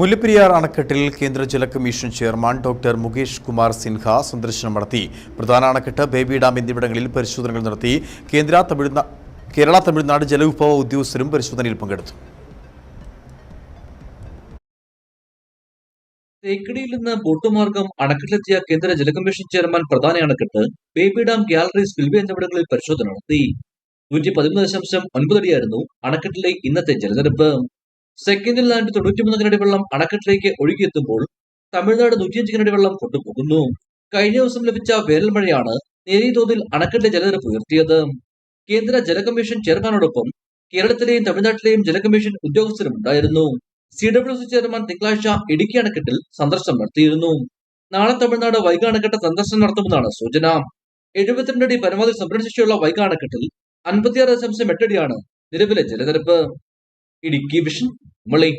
മുല്ലപ്പെരിയാർ അണക്കെട്ടിൽ കേന്ദ്ര ജല commission chairman doctor Mukesh Kumar Sinha സന്ദർശനം നടത്തി. പ്രധാന അണക്കെട്ട് ബേബി ഡാം എന്നിവിടങ്ങളിൽ പരിശോധനകൾ നടത്തി. കേന്ദ്ര തമിഴ്നാ കേരള തമിഴ്നാട് ജലവിഭവ ഉദ്യോഗസ്ഥരും പരിശോധനയിൽ പങ്കെടുത്തു. തേക്കടിയിൽ നിന്ന് ബോട്ടുമാർഗം അണക്കെട്ടിലെത്തിയ കേന്ദ്ര ജലകമ്മീഷൻ ചെയർമാൻ പ്രധാന അണക്കെട്ട് ബേബി ഡാം ഗാലറി സ്പിൽവേ എന്നിവിടങ്ങളിൽ പരിശോധന നടത്തി. നൂറ്റി പതിമൂന്ന് ദശാംശം ഒൻപതടിയായിരുന്നു അണക്കെട്ടിലെ ഇന്നത്തെ ജലനിരപ്പ്. സെക്കൻഡിൽ നാനൂറ്റി തൊണ്ണൂറ്റിമൂന്ന് കനടി വെള്ളം അണക്കെട്ടിലേക്ക് ഒഴുകിയെത്തുമ്പോൾ തമിഴ്നാട് നൂറ്റിയഞ്ച് കനടി വെള്ളം കൊണ്ടുപോകുന്നു. കഴിഞ്ഞ ദിവസം ലഭിച്ച വേനൽ മഴയാണ് നേരിയ തോതിൽ അണക്കെട്ടിലെ ജലനിരപ്പ് ഉയർത്തിയത്. കേന്ദ്ര ജലകമ്മീഷൻ ചെയർമാനോടൊപ്പം കേരളത്തിലെയും തമിഴ്നാട്ടിലെയും ജലകമ്മീഷൻ ഉദ്യോഗസ്ഥരും ഉണ്ടായിരുന്നു. സി ഡബ്ല്യു സി ചെയർമാൻ തിങ്കളാഴ്ച ഇടുക്കി അണക്കെട്ടിൽ സന്ദർശനം നടത്തിയിരുന്നു. നാളെ തമിഴ്നാട് വൈഗ അണക്കെട്ട് സന്ദർശനം നടത്തുമെന്നാണ് സൂചന. എഴുപത്തിരണ്ട് അടി പരമാവധി സംഭരണശേഷിയുള്ള വൈഗ അണക്കെട്ടിൽ അൻപത്തിയാറ് ദശാംശം എട്ടടിയാണ് നിലവിലെ ജലനിരപ്പ്. ഇടുക്കി വിഷൻ മളി